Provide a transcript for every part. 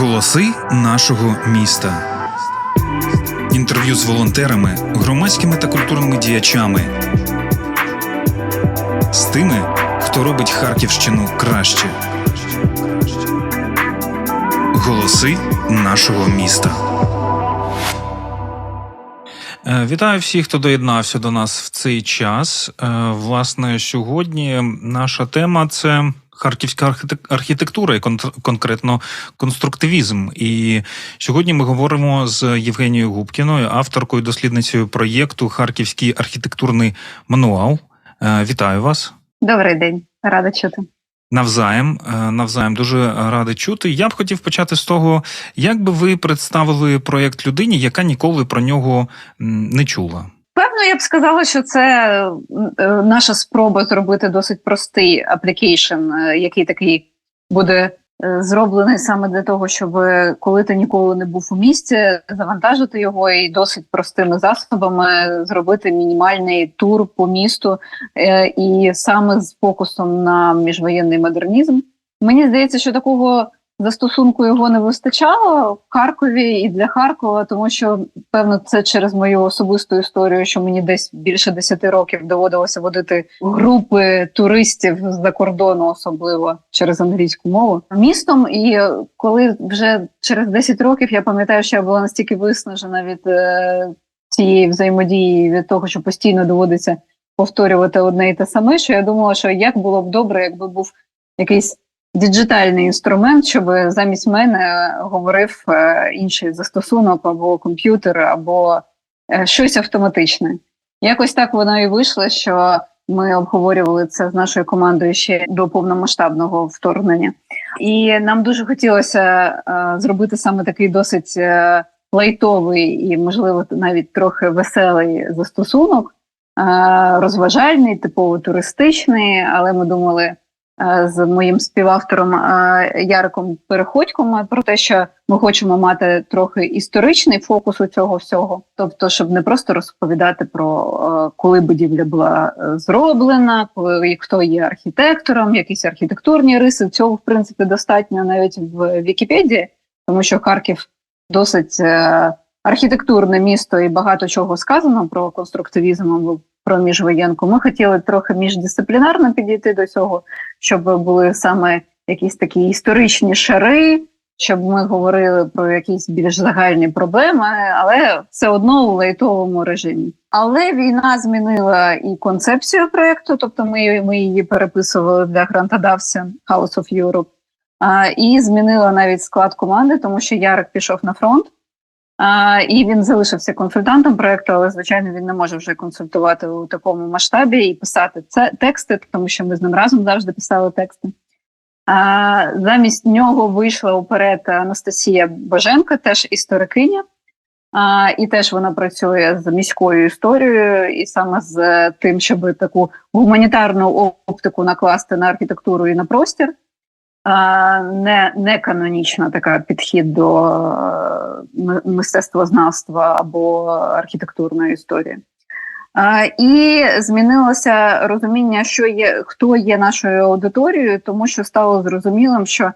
Голоси нашого міста. Інтерв'ю з волонтерами, громадськими та культурними діячами. З тими, хто робить Харківщину краще. Голоси нашого міста. Е, Вітаю всіх, хто доєднався до нас в цей час. Е, Власне, сьогодні наша тема це харківська архітектура і кон- конкретно конструктивізм. І сьогодні ми говоримо з Євгенією Губкіною, авторкою дослідницею проєкту Харківський архітектурний мануал. Е, Вітаю вас. Добрий день, рада чути. Навзаєм, е, навзаєм дуже радий чути. Я б хотів почати з того, як би ви представили проєкт людині, яка ніколи про нього не чула. Певно, я б сказала, що це е, наша спроба зробити досить простий аплікейшн, е, який такий буде е, зроблений саме для того, щоб коли ти ніколи не був у місті, завантажити його і досить простими засобами зробити мінімальний тур по місту, і саме з фокусом на міжвоєнний модернізм. Мені здається, що такого застосунку його не вистачало в Харкові і для Харкова, тому що певно це через мою особисту історію, що мені десь більше 10 років доводилося водити групи туристів з-за кордону, особливо через англійську мову містом. І коли вже через 10 років я пам'ятаю, що я була настільки виснажена від е, цієї взаємодії, від того, що постійно доводиться повторювати одне і те саме, що я думала, що як було б добре, якби був якийсь діджитальний інструмент, щоб замість мене говорив е, інший застосунок або комп'ютер, або е, щось автоматичне. Якось так воно і вийшло, що ми обговорювали це з нашою командою ще до повномасштабного вторгнення, і нам дуже хотілося е, зробити саме такий досить лайтовий і, можливо, навіть трохи веселий застосунок, розважальний, типово туристичний, але ми думали з моїм співавтором е, Яриком Переходьком про те, що ми хочемо мати трохи історичний фокус у цього всього, тобто, щоб не просто розповідати про е, коли будівля була е, зроблена, коли хто є архітектором, якісь архітектурні риси. Цього в принципі достатньо навіть в Вікіпедії, тому що Харків досить е, архітектурне місто і багато чого сказано про конструктивізм про міжвоєнку. Ми хотіли трохи міждисциплінарно підійти до цього, щоб були саме якісь такі історичні шари, щоб ми говорили про якісь більш загальні проблеми, але все одно у лайтовому режимі. Але війна змінила і концепцію проєкту, тобто ми, ми її переписували для грантодавця House of Europe, а, і змінила навіть склад команди, тому що Ярик пішов на фронт. І він залишився консультантом проекту, але звичайно він не може вже консультувати у такому масштабі і писати це тексти, тому що ми з ним разом завжди писали тексти. А, замість нього вийшла уперед Анастасія Боженко, теж історикиня, а, і теж вона працює з міською історією, і саме з тим, щоб таку гуманітарну оптику накласти на архітектуру і на простір. Не, не канонічна така підхід до е, мистецтвознавства або архітектурної історії. І змінилося розуміння, що є, хто є нашою аудиторією, тому що стало зрозумілим, що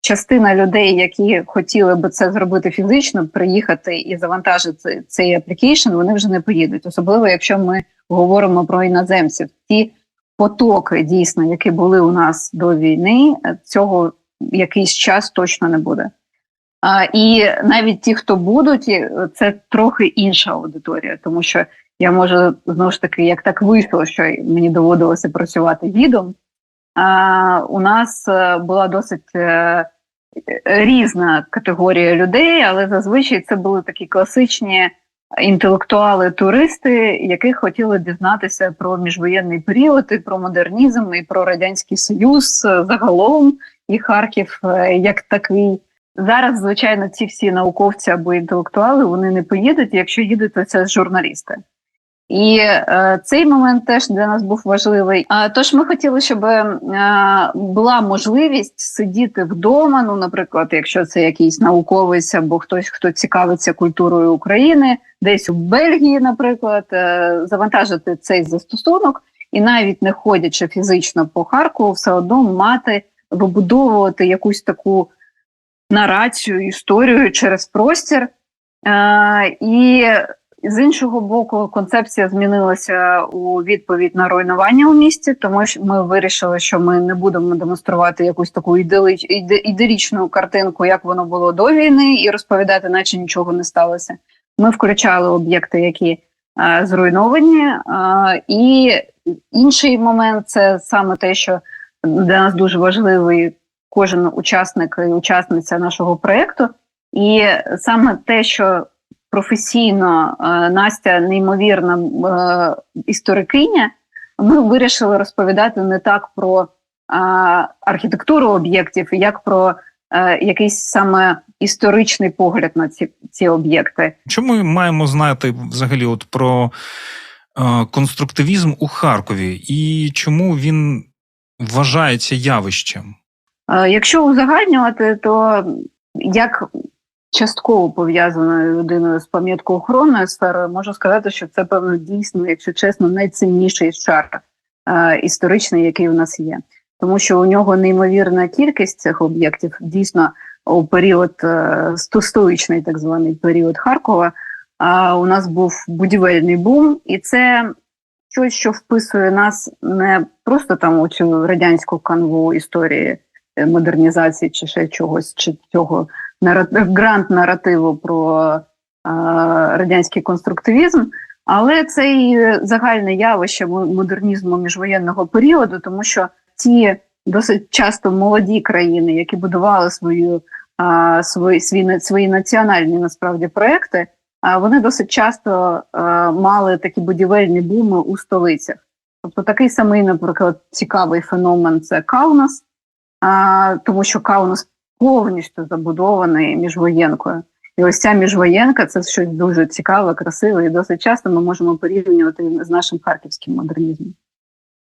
частина людей, які хотіли би це зробити фізично, приїхати і завантажити цей аплікейшн, вони вже не поїдуть. Особливо, якщо ми говоримо про іноземців. Ті потоки, дійсно, які були у нас до війни, е, цього якийсь час точно не буде. А, і навіть ті, хто будуть, е, це трохи інша аудиторія, тому що я можу знову ж таки, як так вийшло, що мені доводилося працювати гідом. А, у нас е, була досить різна категорія людей, але зазвичай це були такі класичні інтелектуали-туристи, які хотіли дізнатися про міжвоєнний період, і про модернізм, і про радянський союз е, загалом, і Харків е, як такий. Зараз, звичайно, ці всі науковці або інтелектуали вони не поїдуть. Якщо їдуть, то це журналісти. І е, цей момент теж для нас був важливий. А тож ми хотіли, щоб е, була можливість сидіти вдома. Ну, наприклад, якщо це якийсь науковець або хтось, хто цікавиться культурою України, десь у Бельгії, наприклад, е, завантажити цей застосунок, і навіть не ходячи фізично по Харкову, все одно мати вибудовувати якусь таку нарацію, історію через простір. Е, і з іншого боку, концепція змінилася у відповідь на руйнування у місті, тому що ми вирішили, що ми не будемо демонструвати якусь таку ідеалічну картинку, як воно було до війни, і розповідати, наче нічого не сталося. Ми включали об'єкти, які е, зруйновані, е, і інший момент це саме те, що для нас дуже важливий кожен учасник і учасниця нашого проєкту. І саме те, що професійно е, Настя неймовірна е, історикиня, ми вирішили розповідати не так про е, архітектуру об'єктів, як про якийсь саме історичний погляд на ці, ці об'єкти. Що ми маємо знати взагалі от про конструктивізм у Харкові і чому він вважається явищем? Якщо узагальнювати, то як частково пов'язаною людиною з пам'яткоохоронною сферою, можу сказати, що це певно дійсно, якщо чесно, найцінніший шар е, історичний, який у нас є, тому що у нього неймовірна кількість цих об'єктів дійсно у період е, стоїчний, так званий період Харкова. А у нас був будівельний бум, і це щось, що вписує нас не просто там у цю радянську канву історії е, модернізації чи ще чогось, чи цього грант наративу про радянський конструктивізм, але це і загальне явище модернізму міжвоєнного періоду, тому що ті досить часто молоді країни, які будували свою свої, свої, свої національні насправді проекти, вони досить часто мали такі будівельні буми у столицях. Тобто такий самий, наприклад, цікавий феномен це Каунас, тому що Каунас повністю забудований міжвоєнкою. І ось ця міжвоєнка це щось дуже цікаве, красиве, і досить часто ми можемо порівнювати з нашим харківським модернізмом.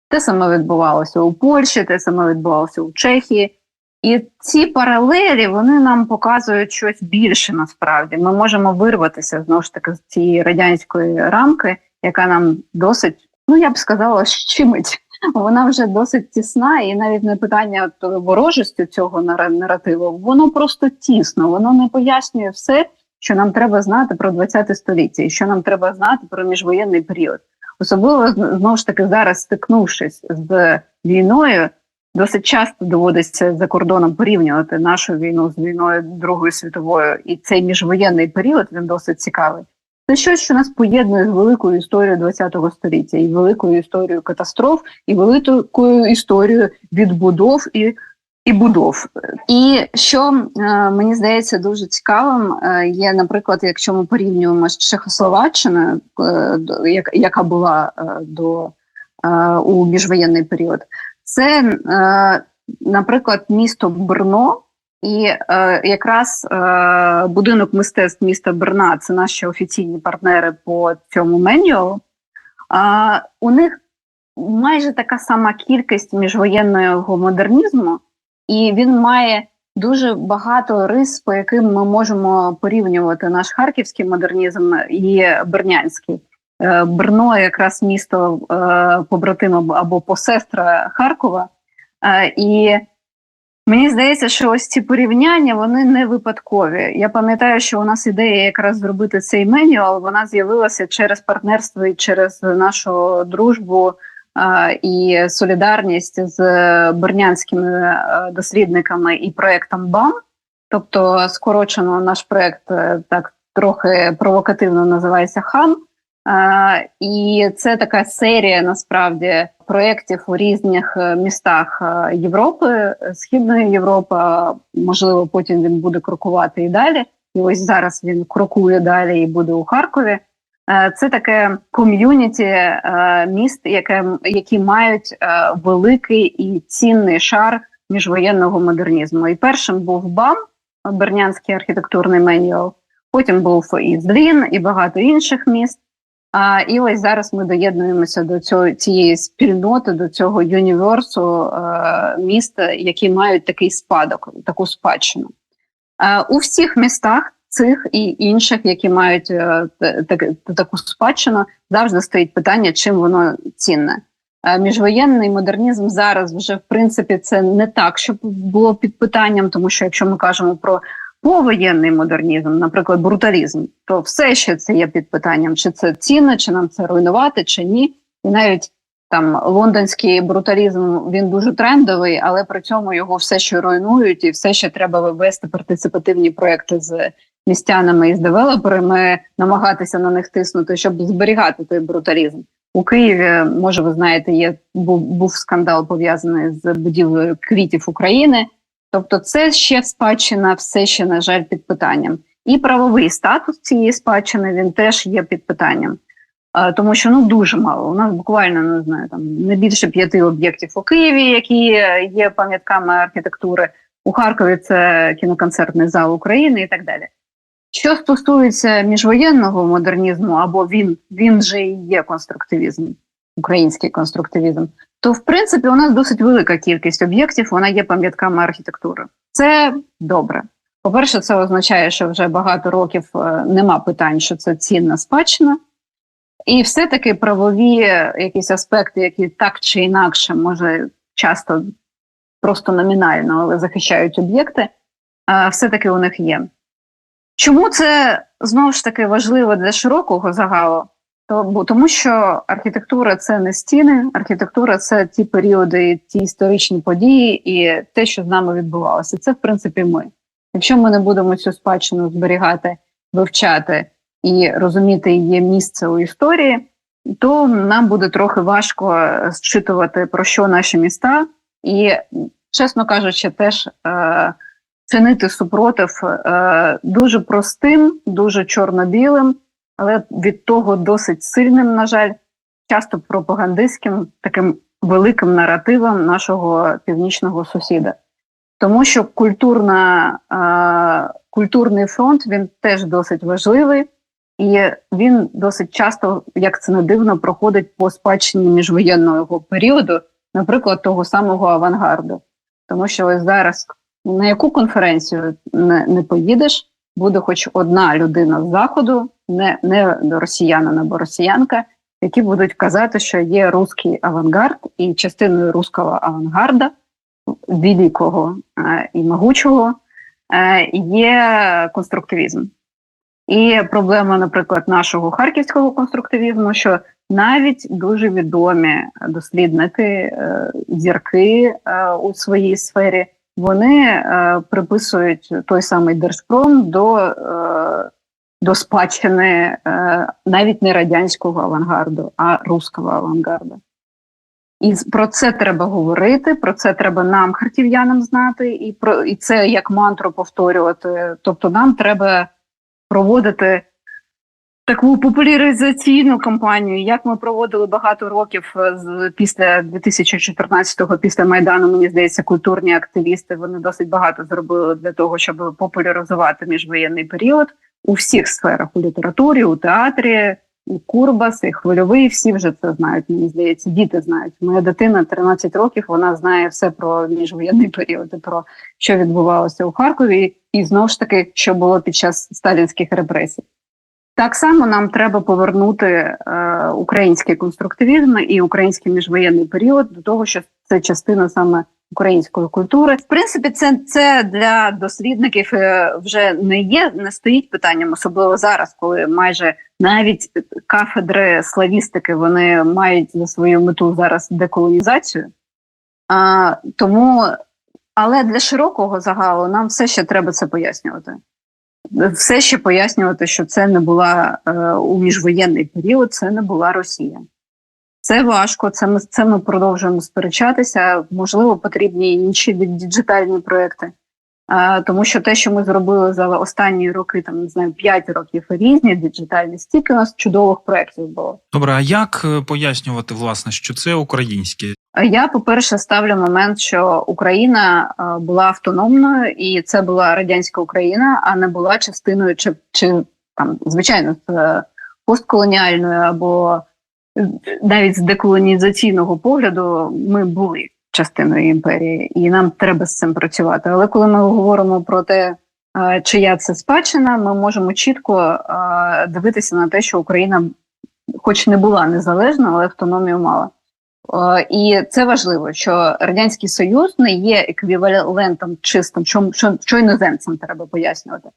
Те саме відбувалося у Польщі, те саме відбувалося у Чехії. І ці паралелі вони нам показують щось більше насправді. Ми можемо вирватися знову ж таки з цієї радянської рамки, яка нам досить, ну я б сказала, щимить вона вже досить тісна, і навіть не питання ворожості цього наративу, воно просто тісно, воно не пояснює все, що нам треба знати про 20 століття, і що нам треба знати про міжвоєнний період. Особливо знову ж таки зараз стикнувшись з війною, досить часто доводиться за кордоном порівнювати нашу війну з війною Другою світовою, і цей міжвоєнний період він досить цікавий. Це щось, що нас поєднує з великою історією ХХ століття, і великою історією катастроф, і великою історією відбудов і і будов. І що е, мені здається дуже цікавим, е, є, наприклад, якщо ми порівнюємо з Чехословаччиною, е, як, яка була е, до е, у міжвоєнний період, це, е, наприклад, місто Брно. І е, якраз е, будинок мистецтв міста Берна це наші офіційні партнери по цьому меню. Е, у них майже така сама кількість міжвоєнного модернізму, і він має дуже багато рис, по яким ми можемо порівнювати наш харківський модернізм і бернянський. Е, Брно якраз місто е, побратима або посестра Харкова. Е, і Мені здається, що ось ці порівняння вони не випадкові. Я пам'ятаю, що у нас ідея якраз зробити цей менюал, вона з'явилася через партнерство і через нашу дружбу а, і солідарність з бернянськими дослідниками і проектом БАМ. Тобто, скорочено наш проект е, так трохи провокативно називається ХАМ. А, І це така серія насправді проєктів у різних е, містах е, Європи, Східної Європи. Можливо, потім він буде крокувати і далі. І ось зараз він крокує далі і буде у Харкові. Е, це таке ком'юніті міст, яке які мають великий і цінний шар міжвоєнного модернізму. І першим був БАМ, Бернянський архітектурний менюал. Потім був і Злін, і багато інших міст. А, І ось зараз ми доєднуємося до цього цієї спільноти, до цього юніверсу е, міст, які мають такий спадок, таку спадщину. Е, у всіх містах цих і інших, які мають е, так, таку спадщину, завжди стоїть питання, чим воно цінне. Міжвоєнний модернізм зараз вже в принципі це не так, щоб було під питанням, тому що якщо ми кажемо про повоєнний модернізм, наприклад, бруталізм, то все ще це є під питанням, чи це цінно, чи нам це руйнувати, чи ні. І навіть там лондонський бруталізм він дуже трендовий, але при цьому його все ще руйнують, і все ще треба вивести партиципативні проекти з містянами і з девелоперами, намагатися на них тиснути, щоб зберігати той бруталізм. У Києві, може, ви знаєте, є був, був скандал пов'язаний з будівлею квітів України. Тобто, це ще спадщина, все ще, на жаль, під питанням. І правовий статус цієї спадщини він теж є під питанням. Тому що ну дуже мало. У нас буквально не знаю, там не більше п'яти об'єктів у Києві, які є пам'ятками архітектури. У Харкові це кіноконцертний зал України і так далі. Що стосується міжвоєнного модернізму, або він він же і є конструктивізм, український конструктивізм, то в принципі у нас досить велика кількість об'єктів, вона є пам'ятками архітектури. Це добре. По-перше, це означає, що вже багато років е, нема питань, що це цінна спадщина. І все-таки правові якісь аспекти, які так чи інакше, може часто просто номінально, але захищають об'єкти, все-таки у них є. Чому це знову ж таки важливо для широкого загалу? Бо, тому що архітектура це не стіни, архітектура це ті періоди, ті історичні події і те, що з нами відбувалося. Це, в принципі, ми. Якщо ми не будемо цю спадщину зберігати, вивчати і розуміти її місце у історії, то нам буде трохи важко зчитувати про що наші міста, і, чесно кажучи, теж е, цінити супротив е, дуже простим, дуже чорно-білим, але від того досить сильним, на жаль, часто пропагандистським таким великим наративом нашого північного сусіда. Тому що культурна, е, культурний фронт він теж досить важливий. І він досить часто, як це не дивно, проходить по спадщині міжвоєнного періоду, наприклад, того самого авангарду. Тому що ось зараз на яку конференцію не, не поїдеш, буде хоч одна людина з заходу, не не росіянин або росіянка, які будуть казати, що є русський авангард, і частиною руського авангарда, великого е, і могучого, е, є конструктивізм. І проблема, наприклад, нашого харківського конструктивізму, що навіть дуже відомі дослідники, е, зірки у своїй сфері, вони приписують той самий Держпром до до спадщини навіть не радянського авангарду, а руського авангарду. І про це треба говорити, про це треба нам, харків'янам, знати, і про і це як мантру повторювати. Тобто, нам треба проводити таку популяризаційну кампанію, як ми проводили багато років е, з після 2014-го, після майдану. Мені здається, культурні активісти вони досить багато зробили для того, щоб популяризувати міжвоєнний період у всіх сферах у літературі, у театрі. І Курбас, і хвильовий, всі вже це знають. Мені здається, діти знають. Моя дитина 13 років. Вона знає все про міжвоєнний період, про що відбувалося у Харкові, і знову ж таки, що було під час сталінських репресій. Так само нам треба повернути е, український конструктивізм і український міжвоєнний період до того, що це частина саме української культури. В принципі, це це для дослідників е, вже не є, не стоїть питанням, особливо зараз, коли майже навіть кафедри славістики вони мають за свою мету зараз деколонізацію. А, Тому, але для широкого загалу нам все ще треба це пояснювати. Все ще пояснювати, що це не була е, у міжвоєнний період, це не була Росія. Це важко, це ми це ми продовжуємо сперечатися. Можливо, потрібні інші діджитальні проекти. А, Тому що те, що ми зробили за останні роки, там не знаю, 5 років різні диджитальні стільки у нас чудових проєктів було. Добре, а як е, пояснювати, власне, що це українське? Я, по-перше, ставлю момент, що Україна була автономною, і це була радянська Україна, а не була частиною чи чи там, звичайно, постколоніальною або навіть з деколонізаційного погляду ми були частиною імперії, і нам треба з цим працювати. Але коли ми говоримо про те, чия це спадщина, ми можемо чітко дивитися на те, що Україна, хоч не була незалежна, але автономію мала. І це важливо, що радянський союз не є еквівалентом чистим, що, що, що іноземцям треба пояснювати.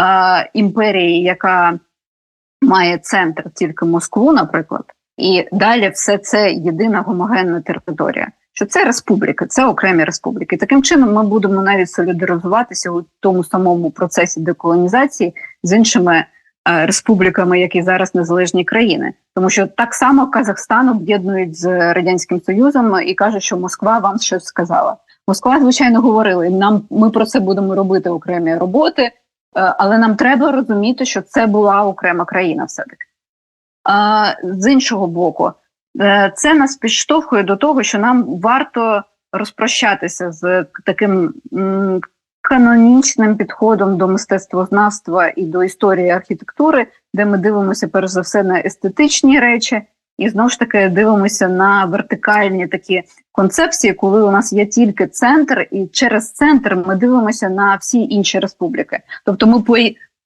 Е, імперії, яка має центр тільки Москву, наприклад, і далі все це єдина гомогенна територія. Що це республіки, це окремі республіки. Таким чином, ми будемо навіть солідаризуватися у тому самому процесі деколонізації з іншими е, республіками, які зараз незалежні країни, тому що так само Казахстан об'єднують з радянським союзом і кажуть, що Москва вам щось сказала. Москва, звичайно, говорила, нам ми про це будемо робити окремі роботи, е, але нам треба розуміти, що це була окрема країна, все таки. З іншого боку, е, це нас підштовхує до того, що нам варто розпрощатися з таким канонічним підходом до мистецтвознавства і до історії архітектури, де ми дивимося перш за все на естетичні речі, і знову ж таки дивимося на вертикальні такі концепції, коли у нас є тільки центр, і через центр ми дивимося на всі інші республіки. Тобто, ми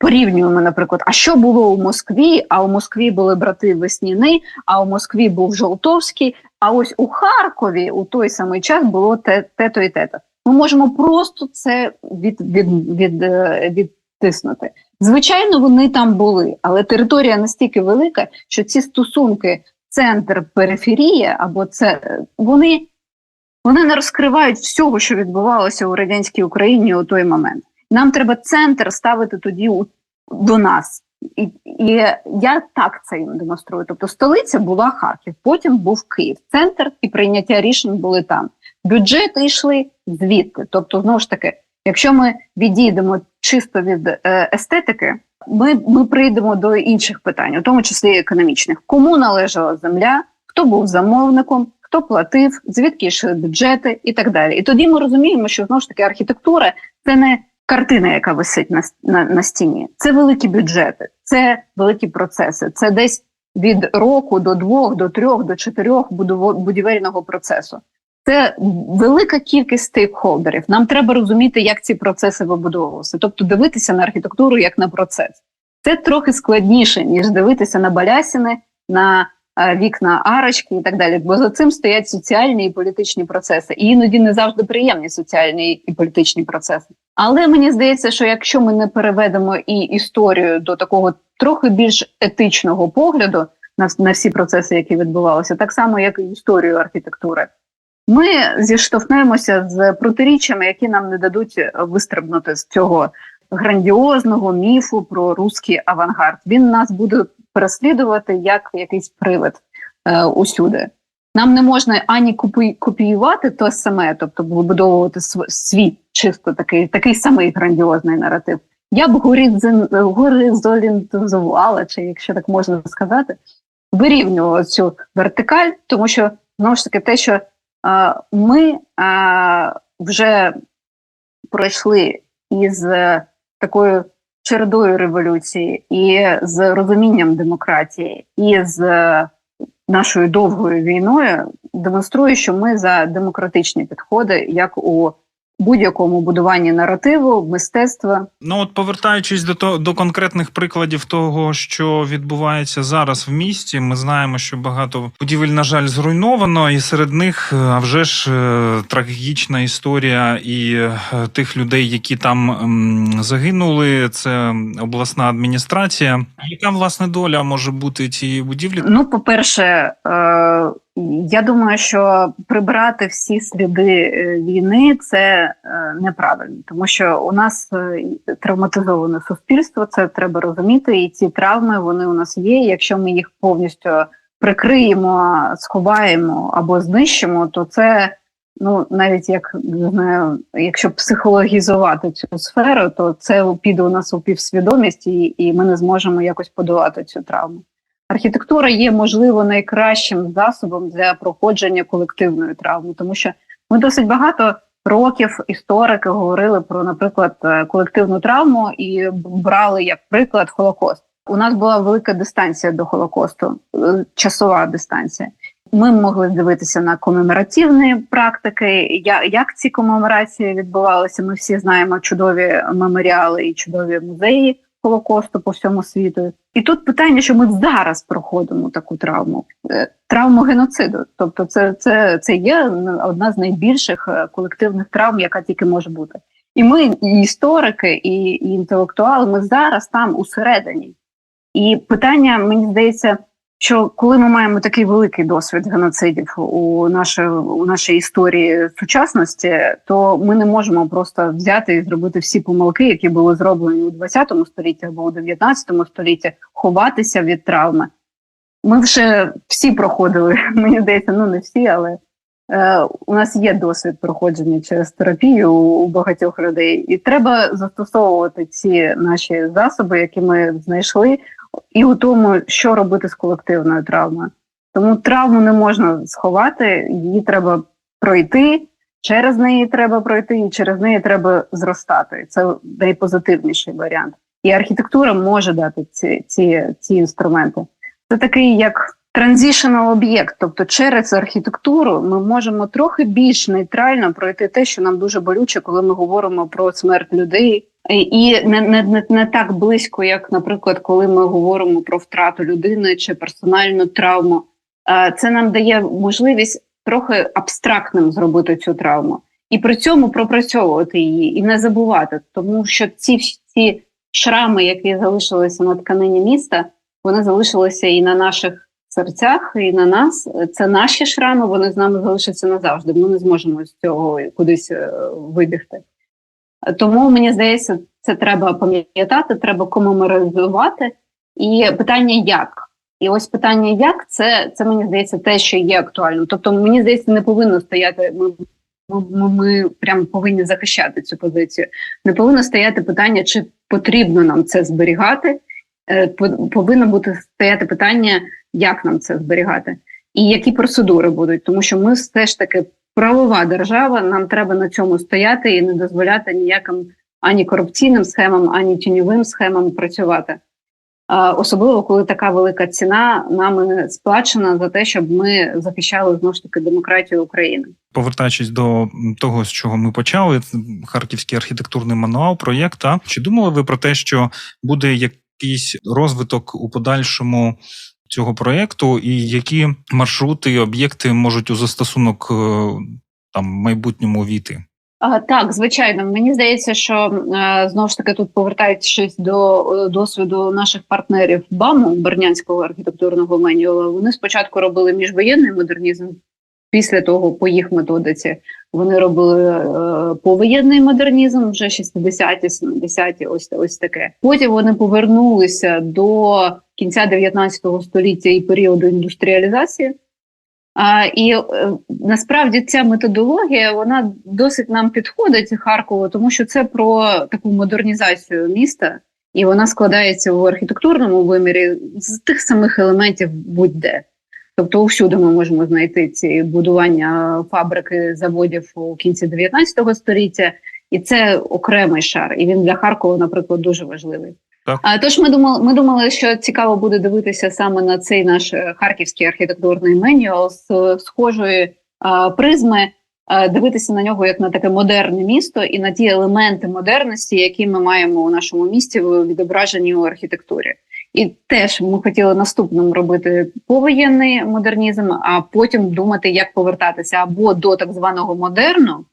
порівнюємо, наприклад, а що було у Москві? А у Москві були брати Весніни, а у Москві був Жолтовський. А ось у Харкові у той самий час було те, те-то і те-то. Ми можемо просто це від, від, від, е, відтиснути. Звичайно, вони там були, але територія настільки велика, що ці стосунки центр-периферія або це вони, вони не розкривають всього, що відбувалося у радянській Україні у той момент. Нам треба центр ставити тоді до нас. І, і я так це їм демонструю. Тобто столиця була Харків, потім був Київ, центр і прийняття рішень були там. Бюджети йшли звідти. Тобто, знову ж таки, якщо ми відійдемо чисто від е, естетики, ми, ми прийдемо до інших питань, у тому числі економічних. Кому належала земля, хто був замовником, хто платив, звідки йшли бюджети і так далі. І тоді ми розуміємо, що знову ж таки архітектура це не картина, яка висить на, на, на стіні, це великі бюджети, це великі процеси. Це десь від року до двох, до трьох, до чотирьох будівельного процесу. Це велика кількість стейкхолдерів. Нам треба розуміти, як ці процеси вибудовувалися. Тобто дивитися на архітектуру як на процес. Це трохи складніше, ніж дивитися на балясини, на вікна арочки і так далі. Бо за цим стоять соціальні і політичні процеси. І іноді не завжди приємні соціальні і політичні процеси. Але мені здається, що якщо ми не переведемо і історію до такого трохи більш етичного погляду на, на всі процеси, які відбувалися, так само як і історію архітектури. Ми зіштовхнемося з протиріччями, які нам не дадуть вистрибнути з цього грандіозного міфу про русський авангард. Він нас буде переслідувати як якийсь привид е, усюди. Нам не можна ані копі копіювати те саме, тобто вибудовувати свій чисто такий такий самий грандіозний наратив. Я б горизонталізувала, чи якщо так можна сказати, вирівнювала цю вертикаль, тому що знову ж таки те, що ми вже пройшли із такою чередою революції, і з розумінням демократії, і з нашою довгою війною демонструє, що ми за демократичні підходи, як у будь-якому будуванні наративу, мистецтва. Ну от повертаючись до того до конкретних прикладів того, що відбувається зараз в місті, ми знаємо, що багато будівель, на жаль, зруйновано, і серед них а вже ж е, трагічна історія і е, тих людей, які там загинули. Це обласна адміністрація. Яка власне доля може бути цієї будівлі? Ну, по перше. Е- я думаю, що прибрати всі сліди е, війни це е, неправильно, тому що у нас е, травматизоване суспільство, це треба розуміти, і ці травми вони у нас є. Якщо ми їх повністю прикриємо, сховаємо або знищимо, то це ну навіть як не знаю, якщо психологізувати цю сферу, то це піде у нас у півсвідомість, і, і ми не зможемо якось подолати цю травму. Архітектура є, можливо, найкращим засобом для проходження колективної травми, тому що ми досить багато років історики говорили про, наприклад, е, колективну травму і брали як приклад Холокост. У нас була велика дистанція до Холокосту, е, часова дистанція. Ми могли дивитися на комеморативні практики. Як ці комеморації відбувалися? Ми всі знаємо чудові меморіали і чудові музеї Холокосту по всьому світу. І тут питання, що ми зараз проходимо таку травму, Е, травму геноциду. Тобто, це, це, це є одна з найбільших е, колективних травм, яка тільки може бути. І ми, і історики, і, і інтелектуали, ми зараз там усередині. І питання, мені здається, що коли ми маємо такий великий досвід геноцидів у нашій, у нашій історії сучасності, то ми не можемо просто взяти і зробити всі помилки, які були зроблені у 20 столітті або у 19 столітті, ховатися від травми. Ми вже всі проходили, мені здається, ну не всі, але е, у нас є досвід проходження через терапію у, у багатьох людей, і треба застосовувати ці наші засоби, які ми знайшли, і у тому, що робити з колективною травмою. Тому травму не можна сховати, її треба пройти, через неї треба пройти, і через неї треба зростати. Це найпозитивніший варіант. І архітектура може дати ці, ці, ці інструменти. Це такий як транзішнл об'єкт, тобто через архітектуру ми можемо трохи більш нейтрально пройти те, що нам дуже болюче, коли ми говоримо про смерть людей, і не, не, не, не так близько, як, наприклад, коли ми говоримо про втрату людини чи персональну травму. Це нам дає можливість трохи абстрактним зробити цю травму і при цьому пропрацьовувати її і не забувати, тому що ці всі шрами, які залишилися на тканині міста, вони залишилися і на наших серцях, і на нас. Це наші шрами, вони з нами залишаться назавжди. Ми не зможемо з цього кудись е, вибігти. Тому мені здається, це треба пам'ятати, треба комеморизувати. І питання як. І ось питання, як це це мені здається те, що є актуальним. Тобто, мені здається, не повинно стояти. Ми ми, ми прямо повинні захищати цю позицію. Не повинно стояти питання, чи потрібно нам це зберігати. Е, повинно бути стояти питання, як нам це зберігати, і які процедури будуть, тому що ми все ж таки правова держава. Нам треба на цьому стояти і не дозволяти ніяким ані корупційним схемам, ані тіньовим схемам працювати. Особливо коли така велика ціна нами сплачена за те, щоб ми захищали знову ж таки демократію України. Повертаючись до того, з чого ми почали, харківський архітектурний мануал, проєкт. Чи думали ви про те, що буде якийсь розвиток у подальшому цього проєкту, і які маршрути і об'єкти можуть у застосунок е, там майбутньому війти? Так, звичайно, мені здається, що е, знову ж таки тут повертаючись до е, досвіду наших партнерів БАМу Бернянського архітектурного менюала, вони спочатку робили міжвоєнний модернізм. Після того, по їх методиці, вони робили е, повоєнний модернізм, вже 60-ті, 70-ті, ось ось таке. Потім вони повернулися до кінця 19 століття і періоду індустріалізації. А, І е, насправді ця методологія вона досить нам підходить Харкову, тому що це про таку модернізацію міста, і вона складається в архітектурному вимірі з тих самих елементів будь-де. Тобто, усюди ми можемо знайти ці будування фабрики заводів у кінці 19 століття, і це окремий шар. І він для Харкова, наприклад, дуже важливий. Так. А тож ми думали, ми думали, що цікаво буде дивитися саме на цей наш е, харківський архітектурний менюал з е, схожої а, призми, дивитися на нього як на таке модерне місто і на ті елементи модерності, які ми маємо у нашому місті відображені у архітектурі. І теж ми хотіли наступним робити повоєнний модернізм, а потім думати, як повертатися або до так званого модерну.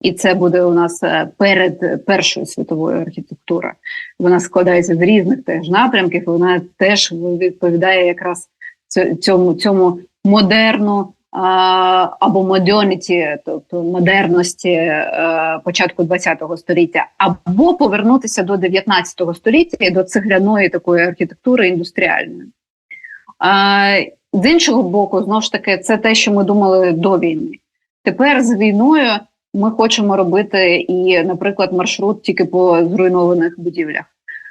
І це буде у нас е, перед першою світовою архітектурою. Вона складається з різних теж напрямків. Вона теж відповідає якраз цьому цьому модерну або модерніті, тобто модерності е, початку ХХ століття, або повернутися до 19 століття і до цегляної такої архітектури індустріальної. З іншого боку, знову ж таки, це те, що ми думали до війни. Тепер з війною ми хочемо робити і, наприклад, маршрут тільки по зруйнованих будівлях.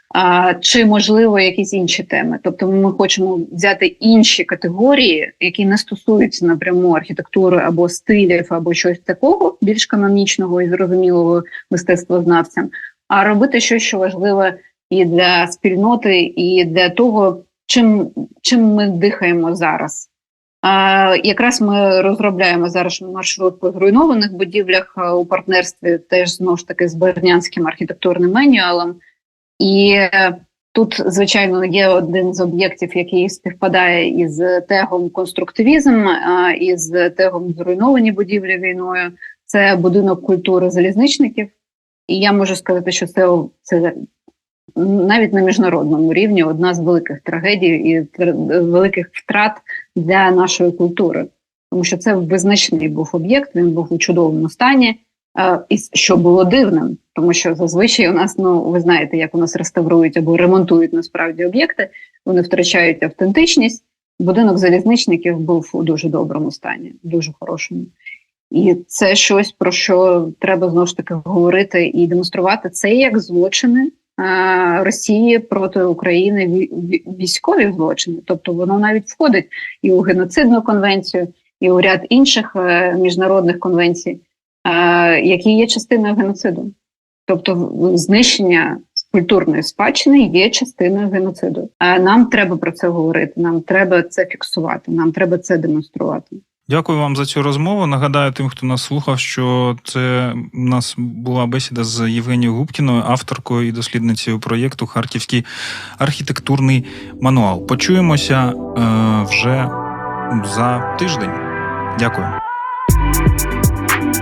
А, Чи можливо якісь інші теми? Тобто, ми хочемо взяти інші категорії, які не стосуються напряму архітектури або стилів, або щось такого, більш канонічного і зрозумілого мистецтвознавцям, а робити щось, що важливе і для спільноти, і для того, чим, чим ми дихаємо зараз. Якраз ми розробляємо зараз маршрут по зруйнованих будівлях у партнерстві теж знову ж таки з Бернянським архітектурним менюалом. І Тут, звичайно, є один з об'єктів, який співпадає із тегом конструктивізм, із тегом зруйновані будівлі війною. Це будинок культури залізничників. І я можу сказати, що це, це навіть на міжнародному рівні одна з великих трагедій і великих втрат для нашої культури, тому що це визначний був об'єкт, він був у чудовому стані. Е, І що було дивним, тому що зазвичай у нас, ну ви знаєте, як у нас реставрують або ремонтують насправді об'єкти, вони втрачають автентичність. Будинок залізничників був у дуже доброму стані, дуже хорошому. І це щось про що треба знову ж таки говорити і демонструвати це як злочини е, Росії проти України, ві- ві- військові злочини. Тобто воно навіть входить і у геноцидну конвенцію, і у ряд інших е, міжнародних конвенцій, е, які є частиною геноциду. Тобто знищення культурної спадщини є частиною геноциду. А нам треба про це говорити, нам треба це фіксувати, нам треба це демонструвати. Дякую вам за цю розмову. Нагадаю тим, хто нас слухав, що це у нас була бесіда з Євгенією Губкіною, авторкою і дослідницею проєкту Харківський архітектурний мануал. Почуємося е, вже за тиждень. Дякую.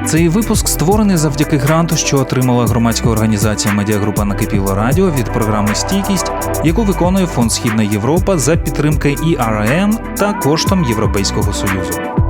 Цей випуск створений завдяки гранту, що отримала громадська організація Медіагрупа Накипіло Радіо від програми Стійкість, яку виконує Фонд Східна Європа за підтримки ІРМ та коштом Європейського Союзу.